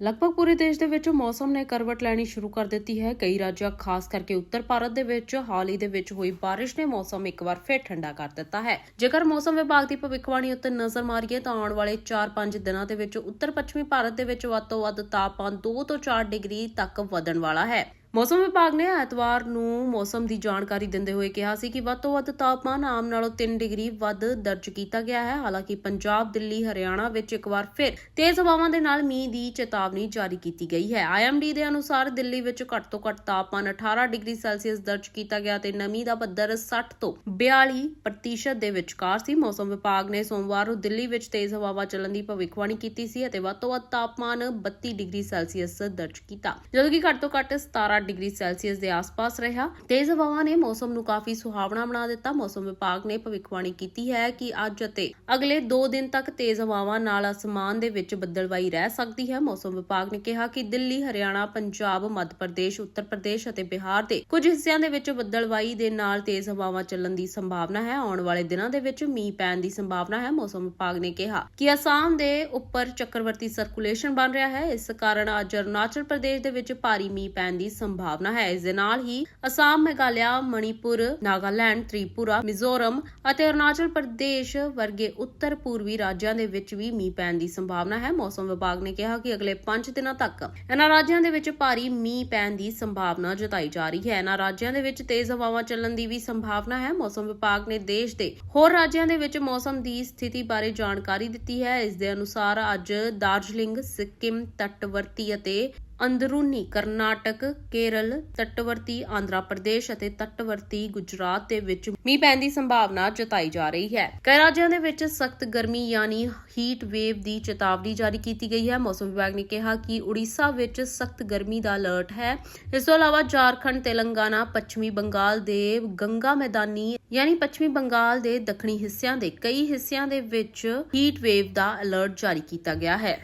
ਲਗਭਗ ਪੂਰੇ ਦੇਸ਼ ਦੇ ਵਿੱਚ ਮੌਸਮ ਨੇ ਕਰਵਟ ਲੈਣੀ ਸ਼ੁਰੂ ਕਰ ਦਿੱਤੀ ਹੈ। ਕਈ ਰਾਜਾਂ, ਖਾਸ ਕਰਕੇ ਉੱਤਰ ਭਾਰਤ ਦੇ ਵਿੱਚ, ਹਾਲ ਹੀ ਦੇ ਵਿੱਚ ਹੋਈ ਬਾਰਿਸ਼ ਨੇ ਮੌਸਮ ਇੱਕ ਵਾਰ ਫਿਰ ਠੰਡਾ ਕਰ ਦਿੱਤਾ ਹੈ। ਜੇਕਰ ਮੌਸਮ ਵਿਭਾਗ ਦੀ ਭਵਿੱਖਬਾਣੀ ਉੱਤੇ ਨਜ਼ਰ ਮਾਰੀਏ, ਤਾਂ ਆਉਣ ਵਾਲੇ 4-5 ਦਿਨਾਂ ਦੇ ਵਿੱਚ ਉੱਤਰ ਪੱਛਮੀ ਭਾਰਤ ਦੇ ਵਿੱਚ ਵੱਧ ਤੋਂ ਵੱਧ ਤਾਪਮਾਨ 2 ਤੋਂ 4 ਡਿਗਰੀ ਤੱਕ ਵਧਣ ਵਾਲਾ ਹੈ। ਮੌਸਮ ਵਿਭਾਗ ਨੇ ਐਤਵਾਰ ਨੂੰ ਮੌਸਮ ਦੀ ਜਾਣਕਾਰੀ ਦਿੰਦੇ ਹੋਏ ਕਿਹਾ ਸੀ ਕਿ ਵੱਧ ਤੋਂ ਵੱਧ ਤਾਪਮਾਨ ਆਮ ਨਾਲੋਂ 3 ਡਿਗਰੀ ਵੱਧ ਦਰਜ ਕੀਤਾ ਗਿਆ ਹੈ। ਹਾਲਾਂਕਿ ਪੰਜਾਬ, ਦਿੱਲੀ, ਹਰਿਆਣਾ ਵਿੱਚ ਇੱਕ ਵਾਰ ਫਿਰ ਤੇਜ਼ ਹਵਾਵਾਂ ਦੇ ਨਾਲ ਮੀਂਹ ਦੀ ਚੇਤਾਵਨੀ ਜਾਰੀ ਕੀਤੀ ਗਈ ਹੈ। ਆਈਐਮਡੀ ਦੇ ਅਨੁਸਾਰ ਦਿੱਲੀ ਵਿੱਚ ਘੱਟ ਤੋਂ ਘੱਟ ਤਾਪਮਾਨ 18 ਡਿਗਰੀ ਸੈਲਸੀਅਸ ਦਰਜ ਕੀਤਾ ਗਿਆ ਤੇ ਨਮੀ ਦਾ ਪੱਧਰ 60 ਤੋਂ 42 ਪ੍ਰਤੀਸ਼ਤ ਦੇ ਵਿਚਕਾਰ ਸੀ। ਮੌਸਮ ਵਿਭਾਗ ਨੇ ਸੋਮਵਾਰ ਨੂੰ ਦਿੱਲੀ ਵਿੱਚ ਤੇਜ਼ ਹਵਾਵਾਂ ਚੱਲਣ ਦੀ ਭਵਿੱਖਬਾਣੀ ਕੀਤੀ ਸੀ ਅਤੇ ਵੱਧ ਤੋਂ ਵੱਧ ਤਾਪਮਾਨ 32 ਡਿਗਰੀ ਸੈਲਸੀਅਸ ਦਰਜ ਕੀਤਾ। ਜਦੋਂ ਕਿ ਘੱਟ ਤੋਂ ਘੱਟ 17 ਡਿਗਰੀ ਸੈਲਸੀਅਸ ਦੇ ਆਸ-ਪਾਸ ਰਿਹਾ। ਤੇਜ਼ ਹਵਾਵਾਂ ਨੇ ਮੌਸਮ ਨੂੰ ਕਾਫੀ ਸੁਹਾਵਣਾ ਬਣਾ ਦਿੱਤਾ। ਮੌਸਮ ਵਿਭਾਗ ਨੇ ਭਵਿੱਖਬਾਣੀ ਕੀਤੀ ਹੈ ਕਿ ਅੱਜ ਅਤੇ ਅਗਲੇ 2 ਦਿਨ ਤੱਕ ਤੇਜ਼ ਹਵਾਵਾਂ ਨਾਲ ਅਸਮਾਨ ਦੇ ਵਿੱਚ ਬੱਦਲਵਾਈ ਰਹਿ ਸਕਦੀ ਹੈ। ਮੌਸਮ ਵਿਭਾਗ ਨੇ ਕਿਹਾ ਕਿ ਦਿੱਲੀ, ਹਰਿਆਣਾ, ਪੰਜਾਬ, ਮੱਧ ਪ੍ਰਦੇਸ਼, ਉੱਤਰ ਪ੍ਰਦੇਸ਼ ਅਤੇ ਬਿਹਾਰ ਦੇ ਕੁਝ ਹਿੱਸਿਆਂ ਦੇ ਵਿੱਚ ਬੱਦਲਵਾਈ ਦੇ ਨਾਲ ਤੇਜ਼ ਹਵਾਵਾਂ ਚੱਲਣ ਦੀ ਸੰਭਾਵਨਾ ਹੈ। ਆਉਣ ਵਾਲੇ ਦਿਨਾਂ ਦੇ ਵਿੱਚ ਮੀਂਹ ਪੈਣ ਦੀ ਸੰਭਾਵਨਾ ਹੈ। ਮੌਸਮ ਵਿਭਾਗ ਨੇ ਕਿਹਾ ਕਿ ਅਸਾਮ ਦੇ ਉੱਪਰ ਚੱਕਰਵਰਤੀ ਸਰਕੂਲੇਸ਼ਨ ਬਣ ਰਿਹਾ ਹੈ। ਇਸ ਕਾਰਨ ਅੱਜ ਅਰੁਣਾਚਲ ਪ੍ਰਦੇਸ਼ ਦੇ ਵਿੱਚ ਭਾਰੀ ਮੀਂਹ ਪੈਣ ਦੀ ਸੰਭਾਵਨਾ ਹੈ। ਇਸ ਦੇ ਨਾਲ ਹੀ ਅਸਾਮ, ਮੇਘਾਲਿਆ, ਮਣੀਪੁਰ, ਨਾਗਾਲੈਂਡ, ਤ੍ਰਿਪੁਰਾ, ਮਿਜ਼ੋਰਮ ਅਤੇ ਅਰੁਣਾਚਲ ਪ੍ਰਦੇਸ਼ ਵਰਗੇ ਉੱਤਰ ਪੂਰਬੀ ਰਾਜਾਂ ਦੇ ਵਿੱਚ ਵੀ ਮੀਂਹ ਪੈਣ ਦੀ ਸੰਭਾਵਨਾ ਹੈ। ਮੌਸਮ ਵਿਭਾਗ ਨੇ ਕਿਹਾ ਕਿ ਅਗਲੇ 5 ਦਿਨਾਂ ਤੱਕ ਇਹਨਾਂ ਰਾਜਾਂ ਦੇ ਵਿੱਚ ਭਾਰੀ ਮੀਂਹ ਪੈਣ ਦੀ ਸੰਭਾਵਨਾ ਜਤਾਈ ਜਾ ਰਹੀ ਹੈ। ਇਹਨਾਂ ਰਾਜਾਂ ਦੇ ਵਿੱਚ ਤੇਜ਼ ਹਵਾਵਾਂ ਚੱਲਣ ਦੀ ਵੀ ਸੰਭਾਵਨਾ ਹੈ। ਮੌਸਮ ਵਿਭਾਗ ਨੇ ਦੇਸ਼ ਦੇ ਹੋਰ ਰਾਜਾਂ ਦੇ ਵਿੱਚ ਮੌਸਮ ਦੀ ਸਥਿਤੀ ਬਾਰੇ ਜਾਣਕਾਰੀ ਦਿੱਤੀ ਹੈ। ਇਸ ਦੇ ਅਨੁਸਾਰ ਅੱਜ ਦਾਰਜਲਿੰਗ, ਸਿੱਕਿਮ, ਤਟਵਰਤੀ ਅਤੇ ਅੰਦਰੂਨੀ ਕਰਨਾਟਕ, ਕੇਰਲ, ਤੱਟਵਰਤੀ ਆਂਧਰਾ ਪ੍ਰਦੇਸ਼ ਅਤੇ ਤੱਟਵਰਤੀ ਗੁਜਰਾਤ ਦੇ ਵਿੱਚ ਮੀਂਹ ਪੈਣ ਦੀ ਸੰਭਾਵਨਾ ਜਤਾਈ ਜਾ ਰਹੀ ਹੈ। ਕਈ ਰਾਜਾਂ ਦੇ ਵਿੱਚ ਸਖਤ ਗਰਮੀ ਯਾਨੀ ਹੀਟ ਵੇਵ ਦੀ ਚੇਤਾਵਨੀ ਜਾਰੀ ਕੀਤੀ ਗਈ ਹੈ। ਮੌਸਮ ਵਿਭਾਗ ਨੇ ਕਿਹਾ ਕਿ ਉੜੀਸਾ ਵਿੱਚ ਸਖਤ ਗਰਮੀ ਦਾ ਅਲਰਟ ਹੈ। ਇਸ ਤੋਂ ਇਲਾਵਾ ਝਾਰਖੰਡ, ਤੇਲੰਗਾਨਾ, ਪੱਛਮੀ ਬੰਗਾਲ ਦੇ ਗੰਗਾ ਮੈਦਾਨੀ ਯਾਨੀ ਪੱਛਮੀ ਬੰਗਾਲ ਦੇ ਦੱਖਣੀ ਹਿੱਸਿਆਂ ਦੇ ਕਈ ਹਿੱਸਿਆਂ ਦੇ ਵਿੱਚ ਹੀਟ ਵੇਵ ਦਾ ਅਲਰਟ ਜਾਰੀ ਕੀਤਾ ਗਿਆ ਹੈ।